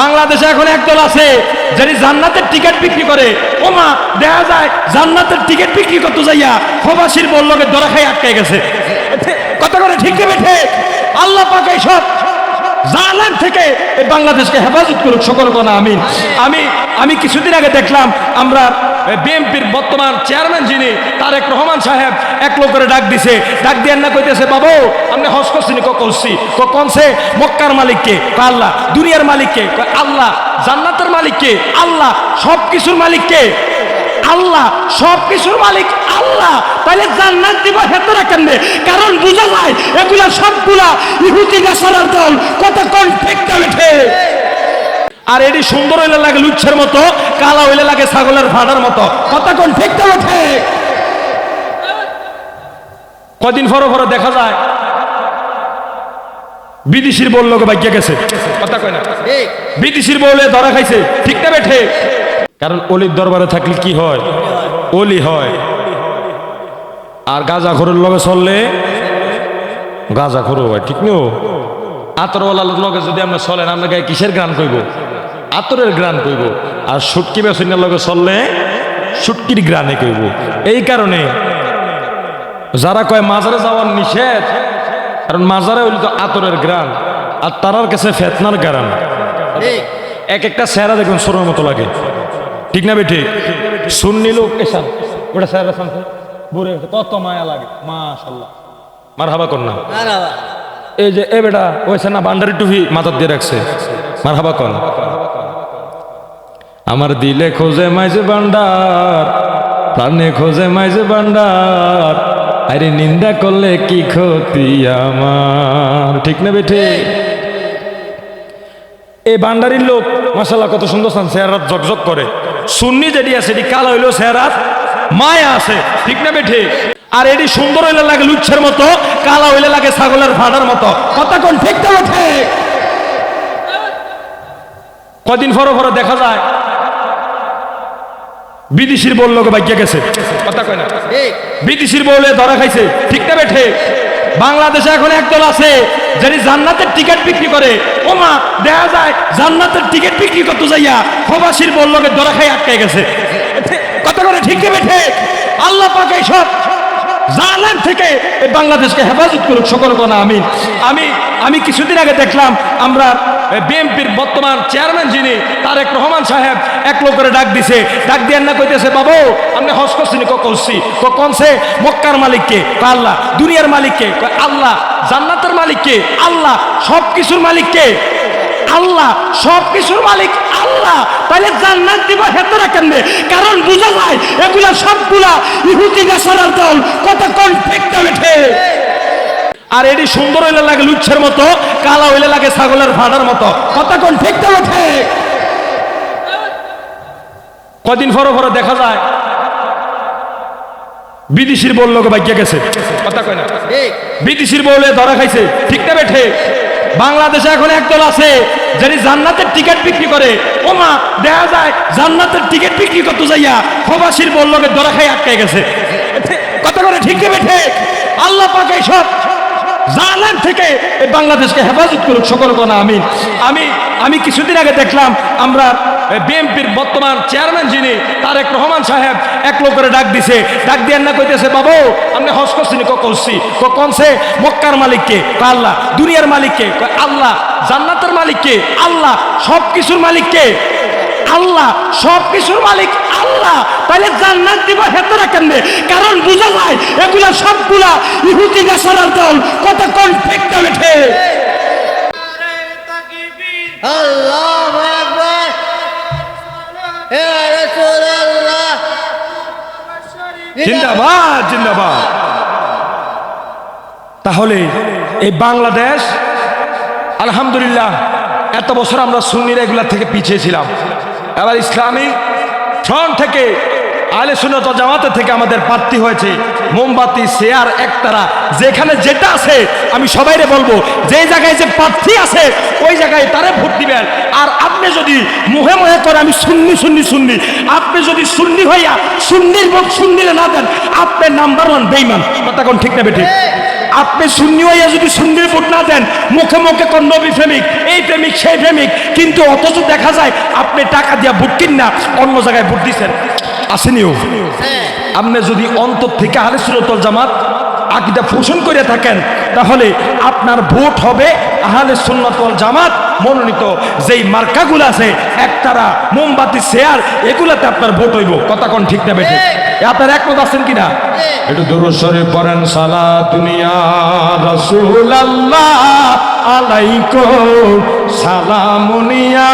বাংলাদেশে এখন একদল আছে যারি জান্নাতের টিকিট বিক্রি করে। ওমা, দেখা যায় জান্নাতের টিকিট বিক্রি করতে যাইয়া প্রবাসীর বল্লকে দরা খাই আটকে গেছে। কত করে ঠিক দেবে ঠিক আল্লাহ পাকে সব জালান থেকে এই বাংলাদেশকে হেফাজত করুক, সকল কোনা আমি আমি আমি কিছুদিন আগে দেখলাম, আমরা বিএনপির বর্তমান চেয়ারম্যান যিনি, তারেক রহমান সাহেব, এক লোক করে ডাক দিছে। ডাক দিয়ে না কইতেছে, বাবু আপনি হজ করছেন ক করছি? ক কনছে মক্কার মালিককে, কয় আল্লাহ, দুনিয়ার মালিককে, কয় আল্লাহ, জান্নাতের মালিককে, আল্লাহ সব কিছুর মালিককে, আল্লাহ সব কিছুর মালিক, আল্লাহ তাহলে জান্নাত দিব হেতরা কেমনে? কারণ বুঝা যায়, এগুলা সবগুলা ইহুদি গাছার দল কত কোন ঠিকটা বেঠে আর এটি সুন্দর হইলে লাগে লুচ্ছের মতো কালা হইলে লাগে ছাগলের ভাড়ার মতো। কথা কোন ঠিকটা ওঠে কদিন ফরো ফরো দেখা যায় বিদেশির বলল ভাগ্য গেছে। কথা কয় না? বিদেশির বলে ধরা খাইছে ঠিক না বেঠে কারণ অলির দরবারে থাকলে কি হয়? অলি হয়। আর গাজা খোরের লগে চললে গাজা খোরো হয় ঠিক নো? আতরওয়ালার লগে যদি আমরা চলেন আমরা গায়ে কিসের গান কইব? আতরের গ্রান কইব। আর সুটকি বেসনের লগে চললে সুটকির গ্রানে কইব। এই কারণে যারা কয় মাজারে যাওয়ার নিষেধ কারণ মাজারে হইলে তো আতরের গ্রান আর তারার কাছে ফেতনার গ্রান এক একটা স্যারা দেখুন সোনার মতো লাগে। ঠিক না বেঠিক শুননি লোক এসান। ওটা স্যারা শান্ত বুড়ে কত মায়া লাগে। মাশাল্লাহ মার হাবা না এই যে এ বেটা ওইসে না বান্ডারি টুপি মাথার দিয়ে রাখছে। মার হাবা কর আমার দিলে খোঁজে মাইজে বান্ডার প্রাণে খোঁজে মাইজে বান্ডার আরে নিন্দা করলে কি ক্ষতি আমার? ঠিক না বেঠে? এই বান্ডারির লোক মাসাল্লাহ কত সুন্দর সান চেহারাত জকজক করে। সুন্নি যেটি আছে, এটি কালো হইলেও চেহারাত মায়া আছে। ঠিক না বেঠে? আর এটি সুন্দর হইলে লাগে লুচ্ছের মতো, কালা হইলে লাগে ছাগলের ভাড়ার মতো। কথা কোন, ঠিক না ওঠে কদিন ফরো ফরো দেখা যায় বিদেশির বলল বাইকে গেছে। কথা কয় না। বিদেশির বলে ধরা খাইছে। ঠিক না বেঠে? বাংলাদেশে এখন একদল আছে যিনি জান্নাতের টিকিট বিক্রি করে। ওমা দেখা যায় জান্নাতের টিকিট বিক্রি করতে যাইয়া প্রবাসীর লোকের ধরা খাই আটকে গেছে। কথা করে ঠিক না বেঠে? আল্লাহ পাকে সব জালেম থেকে এই বাংলাদেশকে হেফাজত করুক, সকল কোনা আমি আমি আমি কিছুদিন আগে দেখলাম আমরা বিএনপির বর্তমান চেয়ারম্যান যিনি, তারেক রহমান সাহেব, এক করে ডাক দিছে। ডাক দিয়ে না কইতেছে, বাবু আমি হজ করছেন ক করছি? কনছে, মক্কার মালিককে। আল্লাহ। দুনিয়ার মালিককে? আল্লাহ। জান্নাতের মালিককে? আল্লাহ। সব কিছুর মালিককে। আল্লাহ সব কিছুর মালিক আল্লাহ। তাহলে জান্নাত দিব হেতরা কেমনে? কারণ বুঝা যায় এগুলা সবগুলা ইহুদি গাছার দল। কত কোন ঠিকটা বেঠে। আর এটি সুন্দর হইলে লাগে লুচ্ছের মতো কালা হইলে লাগে ছাগলের ভাড়ার মতো। কথা কোন ঠিকটা ওঠে কদিন ফরো ফরো দেখা যায় বিদেশির বলল ভাগ্য গেছে। কথা কয় না? বিদেশির বলে ধরা খাইছে। ঠিক না বেঠে। বাংলাদেশে এখন একদল আছে যিনি জান্নাতের টিকিট বিক্রি করে, ওমা, দেখা যায় জান্নাতের টিকিট বিক্রি করতে যাইয়া প্রবাসীর বল্লকে দরা খাই আটকে গেছে। কত করে ঠিক দেবে ঠিক আল্লাহ পাকে সব জালান থেকে এই বাংলাদেশকে হেফাজত করুক, সকল কোনা আমি আমি আমি কিছুদিন আগে দেখলাম আমরা বিএনপির বর্তমান চেয়ারম্যান যিনি তারেক রহমান সাহেব এক লোক করে ডাক দিছে। ডাক দিয়ে না কইতেছে, বাবু আপনি হজ করছেন ক করছি? ক কনছে মক্কার মালিককে আল্লাহ। দুনিয়ার মালিককে আল্লাহ। জান্নাতের মালিককে আল্লাহ। সব কিছুর মালিককে আল্লাহ। সব কিছুর মালিক? আল্লাহ। তাহলে জান্নাত দিব হেতরা কেমনে? কারণ বুঝা যায়, এগুলা সবগুলা ইহুদি গাছার দল। কত কোন ঠিকটা বেঠে আল্লাহ জিন্দাবাদ জিন্দাবাদ। তাহলে এই বাংলাদেশ, আলহামদুলিল্লাহ, এত বছর আমরা সুন্নিরা রেগুলার থেকে পিছিয়ে ছিলাম। এবার ইসলামী ফ্রন্ট থেকে আলে সুনত জামাতে থেকে আমাদের প্রার্থী হয়েছে মোমবাতি, শেয়ার, একতারা। যেখানে যেটা আছে, আমি সবাইরে বলব যে জায়গায় যে প্রার্থী আছে, ওই জায়গায় তারে ভোট দিবেন। আর আপনি যদি মুহে মুহে করে, আমি সুন্নি সুন্নি সুন্নি। আপনি যদি সুন্নি হইয়া সুন্নির ভোট সুন্নিরে না দেন আপনি নাম্বার ওয়ান বেইমান কথা কোন ঠিক না বেঠিক? আপনি শূন্য হইয়া যদি সুন্দর ভোট না দেন, মুখে মুখে কোন নবী প্রেমিক, এই প্রেমিক, সেই প্রেমিক। কিন্তু অথচ দেখা যায়, আপনি টাকা দিয়া ভোট কিন না, অন্য জায়গায় ভোট দিচ্ছেন আসেনিও। আপনি যদি অন্তর থেকে আহলে সুরতল জামাত আকিদা পোষণ করে থাকেন, তাহলে আপনার ভোট হবে আহলে সুন্নতল জামাত মনোনীত। যেই মার্কাগুলো আছে, একতারা, মোমবাতি শেয়ার এগুলাতে আপনার ভোট হইব। কথা কোন ঠিক না বেঠে? আপনার একমত আছেন কিনা? একটু দূরস্বরে পড়েন, সালা দুনিয়া রসুল আল্লাহ আলাইকুম সালামুনিয়া।